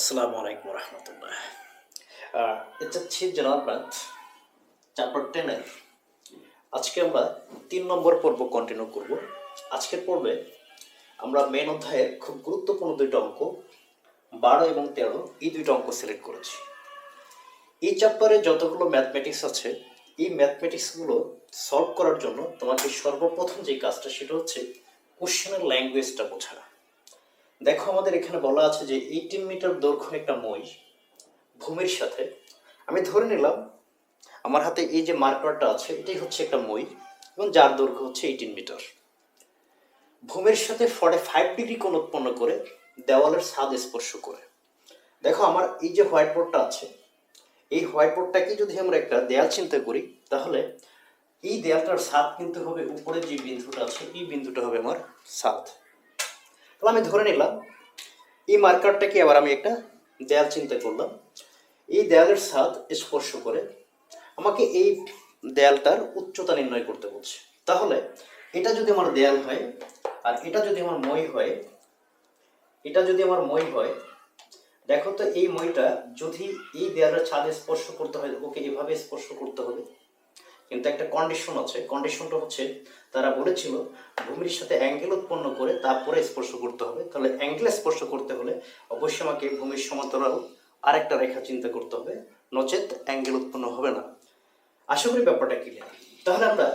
আসসালামু আলাইকুম রহমতুল্লাহ। এটা হচ্ছে জনাবনাথ চ্যাপ্টার টেনের আজকে আমরা তিন নম্বর পর্ব কন্টিনিউ করব। আজকের পর্বে আমরা মেন অধ্যায়ের খুব গুরুত্বপূর্ণ দুইটা অঙ্ক, বারো এবং তেরো, এই দুইটা অঙ্ক সিলেক্ট করেছি। এই চ্যাপ্টারে যতগুলো ম্যাথমেটিক্স আছে, এই ম্যাথমেটিক্সগুলো সলভ করার জন্য তোমাকে সর্বপ্রথম যে কাজটা, সেটা হচ্ছে কোশ্চেনের ল্যাঙ্গুয়েজটা বোঝা দেখো আমাদের এখানে বলা আছে যে এইটিন মিটার দৈর্ঘ্য একটা মই ভূমির সাথে, আমি ধরে নিলাম আমার হাতে এই যে মার্কারটা আছে, এটাই হচ্ছে একটা মই এবং যার দৈর্ঘ্য হচ্ছে এইটিন মিটার ভূমির সাথে ফর্টি ফাইভ ডিগ্রি কোণ উৎপন্ন করে, দেওয়ালের ছাদ স্পর্শ করে। দেখো আমার এই যে হোয়াইট বোর্ডটা আছে, এই হোয়াইট বোর্ডটাকে যদি আমরা একটা দেয়াল চিন্তা করি, তাহলে এই দেয়ালটার স্বাদ কিন্তু হবে উপরে যে বিন্দুটা আছে, এই বিন্দুটা হবে আমার ছাদ। তাহলে আমি ধরে নিলাম, এই মার্কারটাকে আবার আমি একটা দেয়াল চিন্তা করলাম। এই দেয়ালের ছাদ স্পর্শ করে আমাকে এই দেয়ালটার উচ্চতা নির্ণয় করতে বলছে। তাহলে এটা যদি আমার দেয়াল হয় আর এটা যদি আমার মই হয়, এটা যদি আমার মই হয়, দেখো তো এই মইটা যদি এই দেয়ালের ছাদ স্পর্শ করতে হয়, ওকে এভাবে স্পর্শ করতে হবে। কিন্তু একটা কন্ডিশন আছে। কন্ডিশনটা হচ্ছে, তারা বলেছিল ভূমির সাথে অ্যাঙ্গেল উৎপন্ন করে তারপরে স্পর্শ করতে হবে। তাহলে অ্যাঙ্গেল স্পর্শ করতে হলে অবশ্যই আমাকে ভূমির সমান্তরাল আরেকটা রেখা চিন্তা করতে হবে। নচেত অ্যাঙ্গেল উৎপন্ন হবে না। আশা করি ব্যাপারটা ক্লিয়ার তাহলে আমরা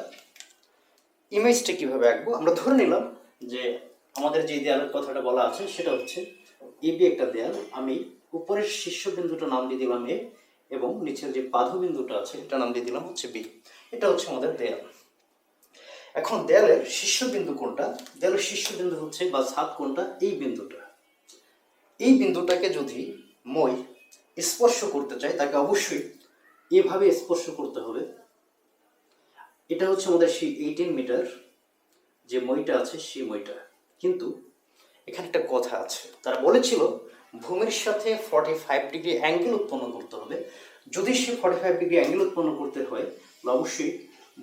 ইমেজটা কীভাবে আঁকবো? আমরা ধরে নিলাম যে আমাদের যে দেয়ালের কথাটা বলা আছে, সেটা হচ্ছে এবি একটা দেয়াল। আমি উপরের শীর্ষবিন্দুটা নাম দিয়ে দিলাম এ এবং নিচের যে পাধবিন্দুটা আছে, এটা নাম দিয়ে দিলাম হচ্ছে বি। এটা হচ্ছে আমাদের দেয়াল। এখন দেয়ালের শীর্ষবিন্দু কোনটা? দেয়ালের শীর্ষবিন্দু হচ্ছে বা ছাদ কোনটা? এই বিন্দুটা। এই বিন্দুটাকে যদি মই স্পর্শ করতে চাই, তাকে অবশ্যই এভাবে স্পর্শ করতে হবে। এটা হচ্ছে আমাদের সেই এইটিন মিটার যে মইটা আছে, সেই মইটা। কিন্তু এখানে একটা কথা আছে। তারা বলেছিল, ভূমির সাথে ফর্টি ফাইভ ডিগ্রি অ্যাঙ্গেল উৎপন্ন করতে হবে। যদি সে ফর্টি ফাইভ ডিগ্রি অ্যাঙ্গেল উৎপন্ন করতে হয় অবশ্যই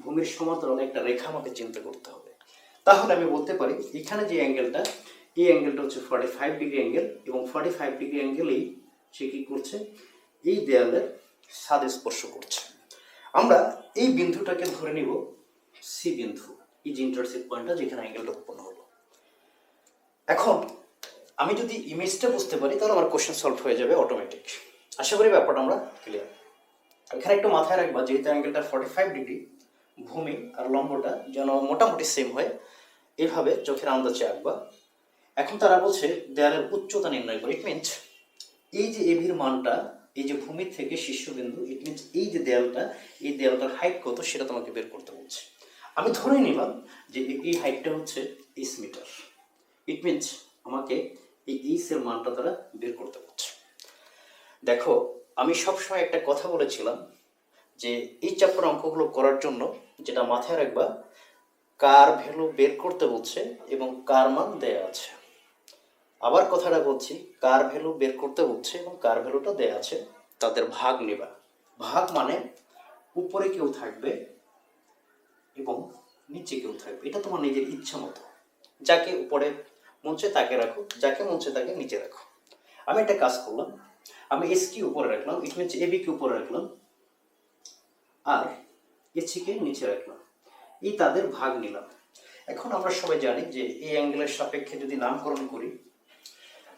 ভূমির সমান্তরাল একটা রেখা আমাকে চিন্তা করতে হবে। তাহলে আমি বলতে পারি, এখানে যে অ্যাঙ্গেলটা এই অ্যাঙ্গেলটা হচ্ছে ফর্টি ফাইভ ডিগ্রি অ্যাঙ্গেল এবং ফর্টি ফাইভ ডিগ্রি অ্যাঙ্গেলেই সে কী করছে? এই দেয়ালের স্বাদ স্পর্শ করছে। আমরা এই বিন্দুটাকে ধরে নিব সি বিন্দু, এই যে ইন্টারসেক্ট পয়েন্টটা যেখানে অ্যাঙ্গেলটা উৎপন্ন হলো। এখন, আমি যদি ইমেজটা বুঝতে পারি, তাহলে আমার কোশ্চেন সলভ হয়ে যাবে অটোমেটিক আশা করি ব্যাপারটা আমরা ক্লিয়ার এখানে একটু মাথায় রাখবা, যেহেতু অ্যাঙ্গেলটা ফর্টি ফাইভ ডিগ্রি ভূমি আর লম্বটা যেন মোটামুটি সেম হয়, এভাবে চোখের আন্দাজে আঁকবা। এখন তারা বলছে দেয়ালের উচ্চতা নির্ণয় করে। ইট মিনস এই যে এভির মানটা, এই যে ভূমির থেকে শীর্ষবিন্দু ইট মিনস এই যে দেয়ালটা, এই দেয়ালটার হাইট কত সেটা তোমাকে বের করতে বলছে। আমি ধরে নিলাম যে এই হাইটটা হচ্ছে এইচ মিটার ইট মিনস আমাকে এই এইচের মানটা তারা বের করতে বলছে। দেখো আমি সবসময় একটা কথা বলেছিলাম যে এই চ্যাপ্টার অঙ্কগুলো করার জন্য যেটা মাথায় রাখবা, কার ভ্যালু বের করতে বলছে এবং কার মান দেয়া আছে। আবার কথাটা বলছি, কার ভ্যালু বের করতে বলছে এবং কার ভ্যালুটা দেয়া আছে, তাদের ভাগ নেবা। ভাগ মানে উপরে কেউ থাকবে এবং নিচে কেউ থাকবে। এটা তোমার নিজের ইচ্ছা মতো। যাকে উপরে মঞ্চে তাকে রাখো, যাকে মঞ্চে তাকে নিচে রাখো। আমি একটা কাজ করলাম। আমি এস কি উপরে রাখলাম ইট মিনস এ কে উপরে রাখলাম, আর এসিকে নিচে রাখলাম। এই তাদের ভাগ নিলাম। এখন আমরা সবাই জানি যে এই অ্যাঙ্গেলের সাপেক্ষে যদি নামকরণ করি,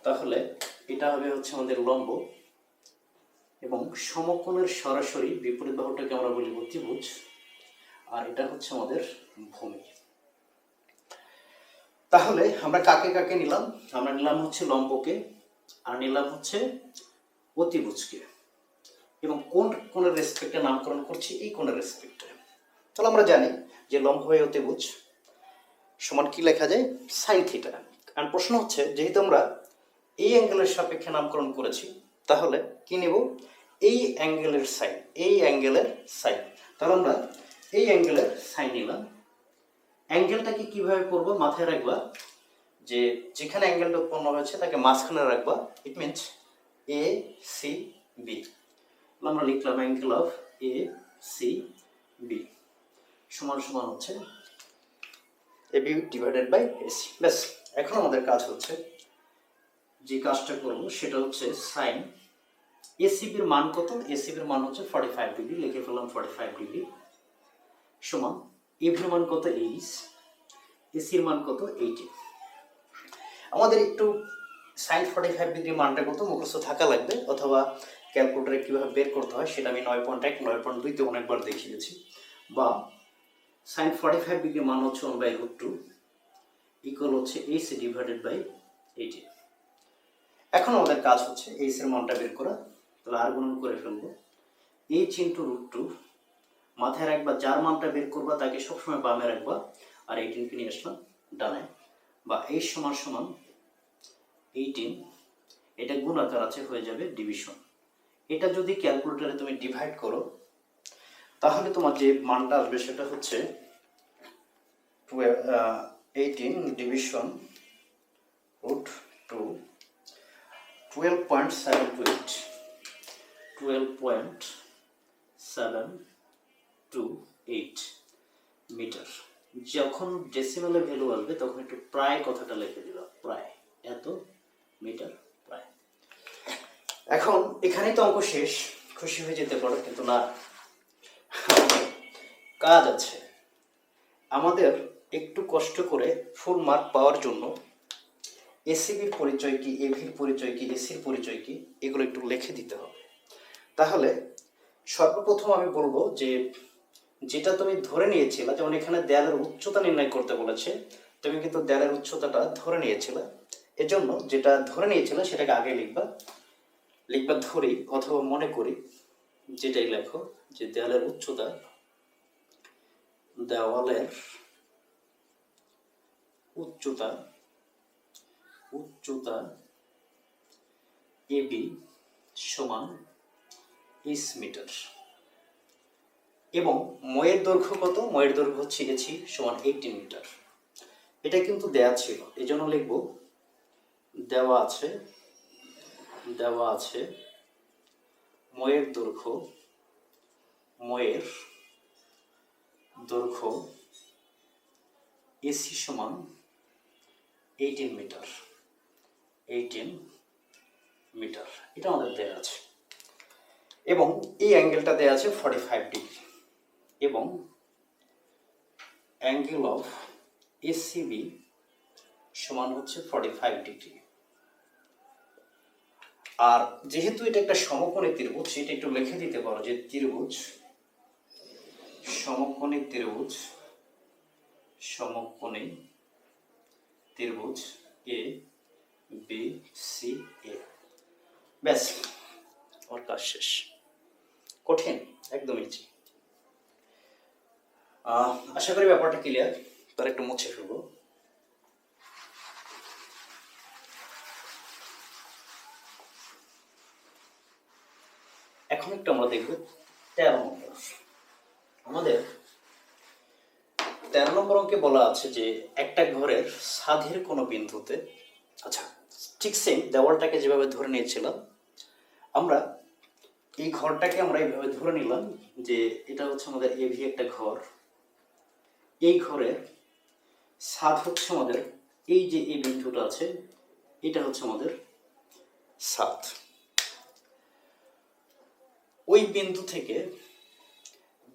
তাহলে এটা হবে হচ্ছে আমাদের লম্ব এবং সমকোণের সরাসরি বিপরীত বাহুটাকে আমরা বলি অতিভুজ আর এটা হচ্ছে আমাদের ভূমি। তাহলে আমরা কাকে কাকে নিলাম? আমরা নিলাম হচ্ছে লম্বকে, আর নিলাম হচ্ছে অতিভুজকে এবং কোন কোণের রেসপেক্টে নামকরণ করছি, এই কোণের রেসপেক্টে তাহলে আমরা জানি যে লম্ব হয়ে অতিভুজ সমান কি লেখা যায়? সাইন থিটা আর প্রশ্ন হচ্ছে, যেহেতু আমরা এই অ্যাঙ্গেলের সাপেক্ষে নামকরণ করেছি, তাহলে কি নেব? এই অ্যাঙ্গেলের সাইন এই অ্যাঙ্গেলের সাইন তাহলে আমরা এই অ্যাঙ্গেলের সাইন নিলাম। অ্যাঙ্গেলটাকে কীভাবে করব? মাথায় রাখবা যে যেখানে অ্যাঙ্গেলটা উৎপন্ন হয়েছে, তাকে মাঝখানে রাখবা। It means A C B আমরা লিখলাম angle of A C B সমান সমান হচ্ছে A B divided by AC ব্যাস, এখন আমাদের কাজ হচ্ছে যে কাজটা করব সেটা হচ্ছে সাইন এসিবির মান কত? এসিবির মান হচ্ছে ফর্টি ফাইভ ডিগ্রি লিখে ফেললাম ফর্টি ফাইভ ডিগ্রি সমান এভির মান কত? এইচ এসির মান কত? এইটি আমাদের একটু সাইন ফর্টি ফাইভ ডিগ্রি মানটা কত মুখস্থ থাকা লাগবে, অথবা ক্যালকুলেটারে কীভাবে বের করতে হয় সেটা আমি নয় পয়েন্ট এক, নয় পয়েন্ট দুইতে অনেকবার দেখিয়েছি। বা সাইন ফর্টি ফাইভ ডিগ্রি মান হচ্ছে one by root two equal হচ্ছে এইচ ডিভাইডেড বাই এইটি এখন আমাদের কাজ হচ্ছে এইচ এর মানটা বের করা, তাহলে আর গুণন করে ফেলব। এইচ ইন্টু রুট টু মাথায় রাখবা যার মানটা বের করবা তাকে সবসময় বামে রাখবা, আর এইটিনকে নিয়ে আসলাম ডানে। বা এইচ সমান সমান এইটিন এটা গুণ আকার আছে, হয়ে যাবে ডিভিশন এটা যদি ক্যালকুলেটরে তুমি ডিভাইড করো, তাহলে তোমার যে মানটা আসবে সেটা হচ্ছে eighteen division root two twelve point seven two eight twelve point seven two eight metre যখন ডেসিমালে ভ্যালু আসবে, তখন একটু প্রায় কথাটা লিখে দিবা, প্রায়। এত মিটার, প্রায়। এখন এখানেই তো অঙ্ক শেষ, খুশি হয়ে যেতে পারো, কিন্তু না। কাজ আছে। আমাদের একটু কষ্ট করে ফুল মার্ক পাওয়ার জন্য এসিবির পরিচয় কি এভির পরিচয় কি এসির পরিচয় কি, এগুলো একটু লিখে দিতে হবে। তাহলে সর্বপ্রথম আমি বলব যে, যেটা তুমি ধরে নিয়েছিলে, যেমন এখানে দেয়ালের উচ্চতা নির্ণয় করতে বলেছে, তুমি কিন্তু দেয়ালের উচ্চতাটা ধরে নিয়েছিলে। এজন্য যেটা ধরে নিয়েছিলে সেটাকে আগে লিখবা। লিখবা ধরি অথবা মনে করি যেটাই লেখো, যে দেয়ালের উচ্চতা, দেওয়ালের উচ্চতা উচ্চতা এবি সমান ইস মিটার। এবং ময়ের দৈর্ঘ্য কত? ময়ের দৈর্ঘ্য হচ্ছে এছি সমান এইটিন মিটার। এটা কিন্তু দেয়া ছিল। এই জন্য লিখব দেওয়া আছে দেওয়া আছে ময়ের দৈর্ঘ্য ময়ের দৈর্ঘ্য এসি সমান এইটিন মিটার এইটিন মিটার। এটা আমাদের দেওয়া আছে। এবং এই অ্যাঙ্গেলটা দেওয়া আছে ফর্টি ফাইভ ডিগ্রি এবং অ্যাঙ্গেল অফ এসিবি সমান হচ্ছে ফর্টি ফাইভ ডিগ্রি আর যেহেতু এটা একটা সমকোণী ত্রিভুজ, সেটা একটু লিখে দিতে পারো যে ত্রিভুজ সমকোণী ত্রিভুজ সমকোণী ত্রিভুজ এ বি সি এ ব্যাস, আমার কাজ শেষ। কঠিন, একদম ইজি আশা করি ব্যাপারটা ক্লিয়ার তার একটু মুছে ফেলব। এখন একটু আমরা দেখব তেরো নম্বর আমাদের তেরো নম্বর অঙ্কে বলা আছে যে একটা ঘরের সাধের কোনো বিন্দুতে আচ্ছা ঠিক সেম দেওয়ালটাকে যেভাবে ধরে নিয়েছিলাম, আমরা এই ঘরটাকে আমরা এইভাবে ধরে নিলাম যে এটা হচ্ছে আমাদের এভি একটা ঘর। এই ঘরের সাত হচ্ছে আমাদের এই যে এই বিন্দুটা আছে, এটা হচ্ছে আমাদের সাত ওই বিন্দু থেকে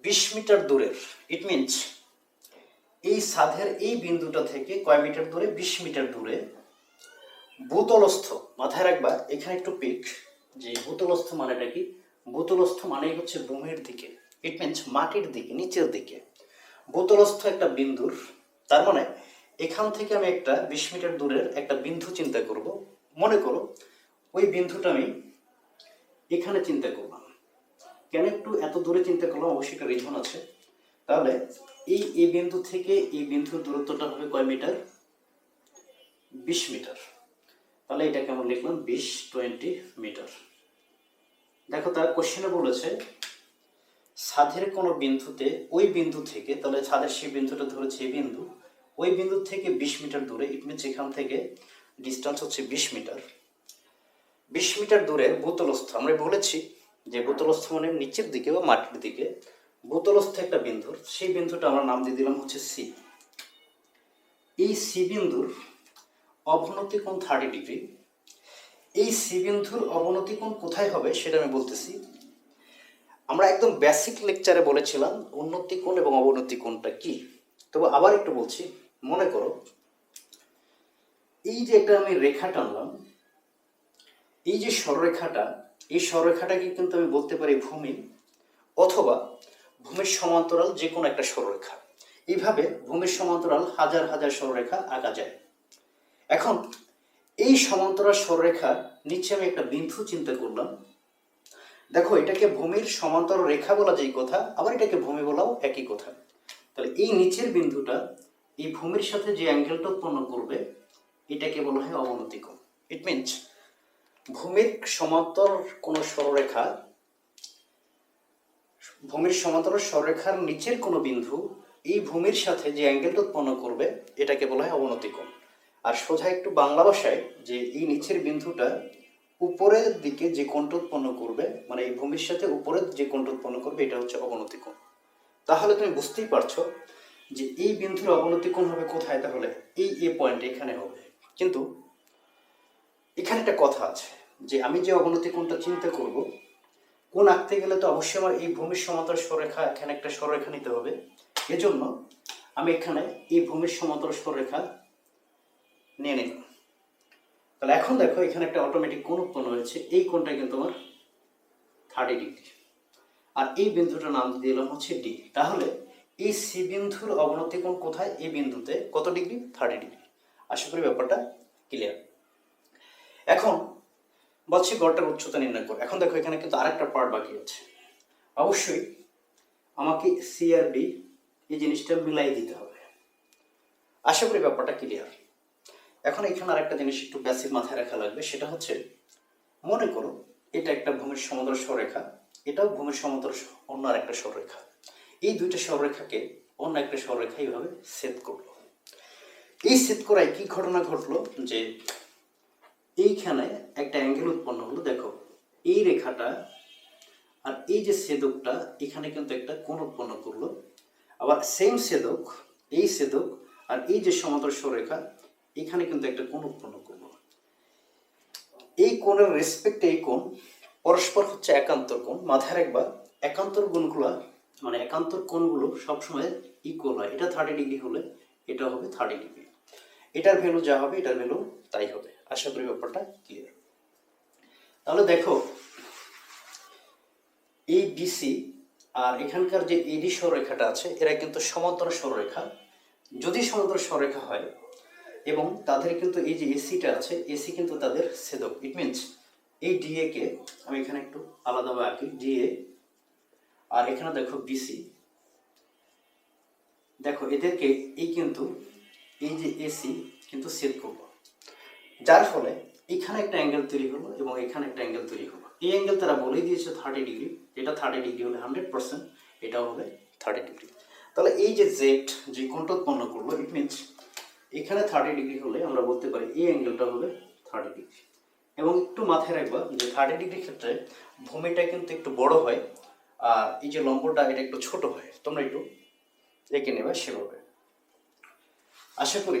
বিশ মিটার দূরের ইট মিনস এই সাধের এই বিন্দুটা থেকে কয় মিটার দূরে? বিশ মিটার দূরে। ভূতলস্থ, মাথায় রাখবা, এখানে একটু পিক যে ভূতলস্থ মানেটা কি? ভূতলস্থ মানেই হচ্ছে ভূমির দিকে ইট মিনস মাটির দিকে, নিচের দিকে। ভূতলস্থ একটা বিন্দুর, তার মানে এখান থেকে আমি একটা বিশ মিটার দূরের একটা বিন্দু চিন্তা করব। মনে করো, ওই বিন্দুটা আমি এখানে চিন্তা করলাম। কেন একটু এত দূরে চিন্তা করলাম? অবশ্যই একটা রিজন আছে। তাহলে এই এই বিন্দু থেকে এই বিন্দুর দূরত্বটা হবে কয় মিটার? বিশ মিটার। তাহলে এটাকে আমরা লিখলাম বিশ টোয়েন্টি মিটার। দেখো, তার কোশ্চেনে বলেছে, ছাদের কোনো বিন্দুতে ওই বিন্দু থেকে, তাহলে ছাদের সেই বিন্দুটা ধরেছে এই বিন্দু, ওই বিন্দু থেকে বিশ মিটার দূরে ইট মিনস এখান থেকে ডিস্টেন্স হচ্ছে বিশ মিটার। বিশ মিটার দূরে ভূতলস্থ, আমরা বলেছি যে ভূতলস্থ মানে নিচের দিকে বা মাটির দিকে, ভূতলস্থ একটা বিন্দুর, সেই বিন্দুটা আমরা নাম দিয়ে দিলাম হচ্ছে সি এই সি বিন্দুর অবনতি কোণ থার্টি ডিগ্রি এই সি বিন্দুর অবনতি কোণ কোথায় হবে সেটা আমি বলতেছি। আমরা একদম বেসিক লেকচারে বলেছিলাম, উন্নতি কোণ এবং অবনতি কোণটা কি? তবে আবার একটু বলছি, মনে করো, এই যে একটা আমি রেখা টানলাম, এই যে সররেখাটা এই সররেখাটাকে কিন্তু আমি বলতে পারি ভূমি অথবা ভূমির সমান্তরাল যে কোনো একটা সররেখা এইভাবে ভূমির সমান্তরাল হাজার হাজার সররেখা আঁকা যায়। এখন এই সমান্তরাল সররেখার নিচে আমি একটা বিন্দু চিন্তা করলাম। দেখো, এটাকে ভূমির সমান্তরাল রেখা বলা যেই কথা, আবার এটাকে ভূমি বলাও একই কথা। তাহলে এই নিচের বিন্দুটা, এই ভূমির সাথে যে অ্যাঙ্গেলটা উৎপন্ন করবে, এটাকে বলা হয় অবনতি কোণ ইট মিনস ভূমির সমান্তর কোনো সররেখা ভূমির সমান্তরাল সররেখার নিচের কোনো বিন্দু এই ভূমির সাথে যে অ্যাঙ্গেলটা উৎপন্ন করবে, এটাকে বলা হয় অবনতি কোণ আর সোজা একটু বাংলা ভাষায় যে এই নিচের বিন্দুটা উপরের দিকে যে কোণটা উৎপন্ন করবে মানে এই ভূমির সাথে উপরের যে কোণটা উৎপন্ন করবে, এটা হচ্ছে অবনতি কোণ তাহলে তুমি বুঝতেই পারছ যে এই বিন্দুর অবনতি কোণ হবে কোথায়? তাহলে এই এ পয়েন্ট এখানে হবে। কিন্তু এখানে একটা কথা আছে, যে আমি যে অবনতি কোনটা চিন্তা করব কোন আঁকতে গেলে তো অবশ্যই আমার এই ভূমির সমান্তর সরেখা এখানে একটা সরেখা নিতে হবে। এজন্য আমি এখানে এই ভূমির সমান্তর সরেখা নিয়ে নিলাম। তাহলে এখন দেখো, এখানে একটা অটোমেটিক কোণ উৎপন্ন হয়েছে, এই কোণটা কিন্তু আমার থার্টি ডিগ্রি আর এই বিন্দুটার নাম দিলাম হচ্ছে ডি তাহলে এই সি বিন্দুর অবনতি কোণ কোথায়? এই বিন্দুতে কত ডিগ্রি থার্টি ডিগ্রি আশা করি ব্যাপারটা ক্লিয়ার এখন বলছি গড়টার উচ্চতা নির্ণয় করো। এখন দেখো এখানে কিন্তু আরেকটা পার্ট বাকি আছে। অবশ্যই আমাকে সি আর ডি এই জিনিসটা মিলাই দিতে হবে। আশা করি ব্যাপারটা ক্লিয়ার এখন এখানে আরেকটা জিনিস একটু বেসিক মাথায় রাখা লাগবে, সেটা হচ্ছে মনে করো এটা একটা ভূমির সমুদ্র সরেখা, এটাও ভূমির সমুদ্র অন্য আরেকটা সররেখা এই দুইটা সররেখাকে অন্য একটা সররেখা এইভাবে সেট করল। এই সেট করায় কি ঘটনা ঘটলো যে এইখানে একটা অ্যাঙ্গেল উৎপন্ন হলো, দেখো, এই রেখাটা আর এই যে ছেদকটা এখানে কিন্তু একটা কোণ উৎপন্ন করল। আবার সেম সেদক, এই সেদক আর এই যে সমান্তর সরেখা এখানে কিন্তু একটা কোণ উৎপন্ন করল। এই কোণের রেসপেক্ট এই কোণ, পরস্পর হচ্ছে একান্তর কোণ মাথায় রাখবা একান্তর গুণগুলা মানে একান্তর কোণগুলো সবসময় ইকুয়াল হয়। এটা থার্টি ডিগ্রি হলে এটা হবে থার্টি ডিগ্রি এটার ভ্যালু যা হবে, এটার ভ্যালু তাই হবে। আশা করি ব্যাপারটা ক্লিয়ার তাহলে দেখো এই বিসি আর এখানকার যে এডি সররেখাটা আছে, এরা কিন্তু সমান্তর সররেখা যদি সমান্তর সররেখা হয়, এবং তাদের কিন্তু এই যে এসিটা আছে এসি কিন্তু তাদের ছেদক। ইট মিনস এই ডিএ কে আমি এখানে একটু আলাদাভাবে আঁকি। ডিএ আর এখানে দেখো বিসি দেখো, এদেরকে এই কিন্তু, এই যে এসি কিন্তু সেট করব। যার ফলে এখানে একটা অ্যাঙ্গেল তৈরি হলো এবং এখানে একটা অ্যাঙ্গেল তৈরি হলো। এই অ্যাঙ্গেল তারা বলেই দিয়েছে থার্টি ডিগ্রি এটা থার্টি ডিগ্রি হলে হান্ড্রেড পার্সেন্ট এটাও হবে থার্টি ডিগ্রি তাহলে এই যে জেড যে কোণটা উৎপন্ন করল ইট মিনস এখানে থার্টি ডিগ্রি হলে আমরা বলতে পারি এই অ্যাঙ্গেলটা হবে থার্টি ডিগ্রি এবং একটু মাথায় রাখবা যে থার্টি ডিগ্রির ক্ষেত্রে ভূমিটা কিন্তু একটু বড় হয়, আর এই যে লম্বটা এটা একটু ছোট হয়। তোমরা একটু এঁকে নেবে সেভাবে। আশা করি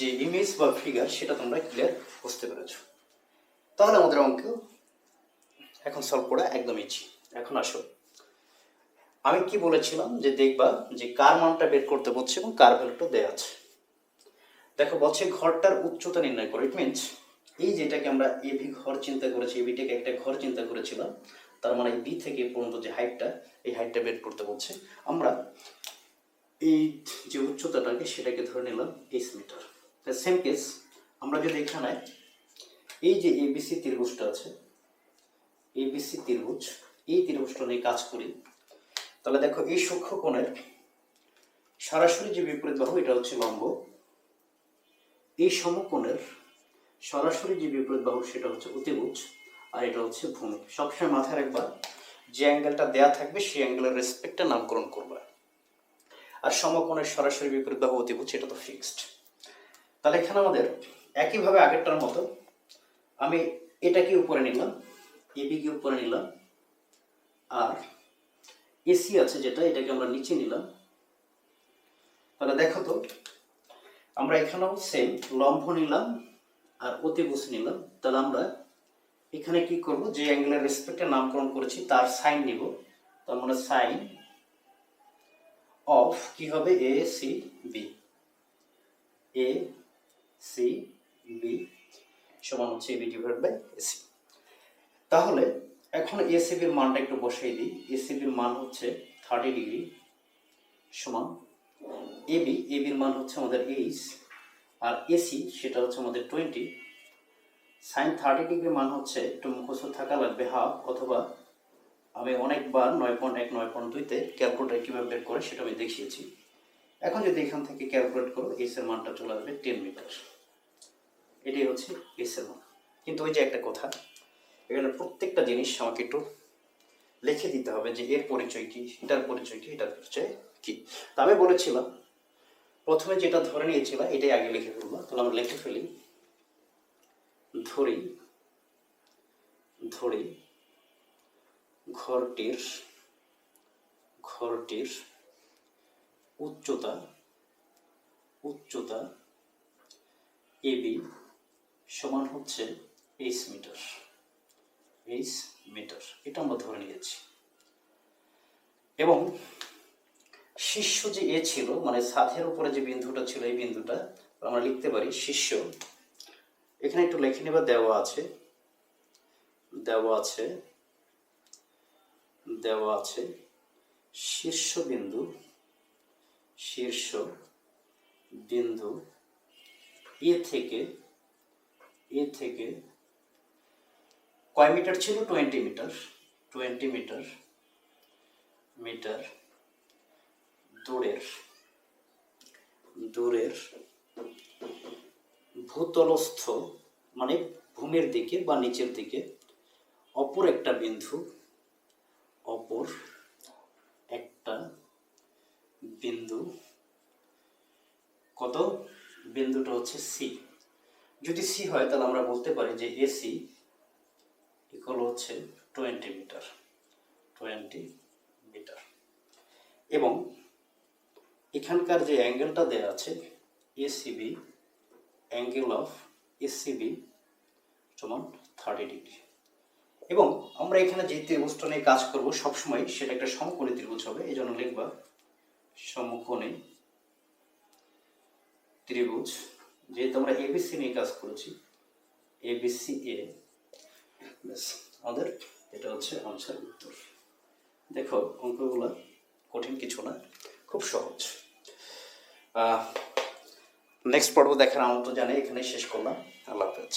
যে ইমেজ বা ফিগার সেটা তোমরা ক্লিয়ার বুঝতে পেরেছ। তাহলে আমাদের অঙ্ক এখন সলভ করা একদম ইজি এখন আসো। আমি কি বলেছিলাম যে দেখবা যে কার মানটা বের করতে বলছে এবং কার ভ্যালুটা দেওয়া আছে। দেখো বলছে ঘরটার উচ্চতা নির্ণয় করো। ইট মিনস এই যেটাকে আমরা এবি ঘর চিন্তা করেছি এবিটাকে একটা ঘর চিন্তা করেছিলাম, তার মানে বি থেকে পর্যন্ত যে হাইটটা এই হাইটটা বের করতে বলছে। আমরা এই যে উচ্চতাটাকে সেটাকে ধরে নিলাম এইচ মিটার সেম কেস আমরা যদি এখানে এই যে এবিসি ত্রিভুজটা আছে এবিসি ত্রিভুজ, এই ত্রিভুজটা নিয়ে কাজ করি, তাহলে দেখো এই সূক্ষ্ম কোণের সরাসরি যে বিপরীত বাহু, এটা হচ্ছে লম্ব। এই সমকোণের সরাসরি যে বিপরীত বাহু, সেটা হচ্ছে অতিভুজ, আর এটা হচ্ছে ভূমি। সবসময় মাথায় রাখবা, যে অ্যাঙ্গেলটা দেয়া থাকবে, সেই অ্যাঙ্গেলের রেসপেক্টে নামকরণ করবা। আর সমকোণের সরাসরি বিপরীত বাহু, অতিভুজ এটা তো ফিক্সড তাহলে এখানে আমাদের একইভাবে আগেরটার মতো আমি এটাকে উপরে নিলাম এবিকে উপরে নিলাম, আর এসি আছে যেটা, এটাকে আমরা নিচে নিলাম। তাহলে দেখো তো, আমরা এখানেও সেম লম্ব নিলাম আর অতিভুজ নিলাম। তাহলে আমরা এখানে কি করব? যে অ্যাঙ্গেলের রেসপেক্টে নামকরণ করেছি, তার সাইন নিব। তার মানে সাইন অফ কি হবে? A C B A C B সমান হচ্ছে বি ডিভাইড বাই এসি তাহলে এখন এসিবির মানটা একটু বসিয়ে দিই। এসিবির মান হচ্ছে থার্টি ডিগ্রি সমান এবি এবির মান হচ্ছে আমাদের এইচ আর এসি সেটা হচ্ছে আমাদের টোয়েন্টি সাইন থার্টি ডিগ্রি মান হচ্ছে একটু মুখস্থ থাকা লাগবে হাফ অথবা আমি অনেকবার নয় পয়েন্ট এক, নয় পয়েন্ট দুইতে ক্যালকুলেটার কীভাবে বের করে সেটা আমি দেখিয়েছি। এখন যদি এখান থেকে ক্যালকুলেট করো এস এর মানটা চলে আসবে টেন মিটার এটাই হচ্ছে এস এর কিন্তু ওই যে একটা কথা, এখানে প্রত্যেকটা জিনিস আমাকে একটু লিখে দিতে হবে যে এর পরিচয় কি, এটার পরিচয় কি, এটার পরিচয় কি। তা আমি বলেছিলাম, প্রথমে যেটা ধরে নিয়েছিলাম, এটাই আগে লিখে ফেলব। তাহলে আমরা লিখে ফেলি, ধরি ধরি ঘরটির ঘরটির উচ্চতা উচ্চতা এবি সমান হচ্ছে এইচ মিটার। H metre. এটা আমরা ধরে নিয়েছি। এবং শীর্ষ যে এ ছিল মানে সাথের উপরে যে বিন্দুটা ছিল, এই বিন্দুটা আমরা লিখতে পারি শীর্ষ। এখানে একটু লেখে নেবা, দেওয়া আছে। দেওয়া আছে। দেওয়া আছে শীর্ষ বিন্দু শীর্ষ বিন্দু এ থেকে এ থেকে কয় মিটার ছিল? Twenty metre. Twenty metre metre দূরের দূরের ভূতলস্থ মানে ভূমির দিকে বা নিচের দিকে অপর একটা বিন্দু, অপর একটা বিন্দু। কত? বিন্দুটা হচ্ছে সি। যদি সি হয়, তাহলে আমরা বলতে পারি যে এসি ইকুয়াল হচ্ছে টোয়েন্টি মিটার টোয়েন্টি মিটার এবং এখানকার যে অ্যাঙ্গেলটা দেওয়া আছে এসিবি অ্যাঙ্গেল অফ এসিবি সমান থার্টি ডিগ্রি এবং আমরা এখানে যে ত্রিভুজটা নিয়ে কাজ করব, সবসময় সেটা একটা সমকোণী ত্রিভুজ হবে, এই জন্য লিখবা সমকোণী ত্রিভুজ যেহেতু আমরা এবিসি নিয়ে কাজ করেছি এবিসি এ ব্যাস, আমাদের এটা হচ্ছে আনসার উত্তর। দেখো, অঙ্কগুলো কঠিন কিছু না, খুব সহজ। নেক্সট পর্ব দেখার তো জানাই এখানে শেষ করলাম। আল্লাহ হাফেজ।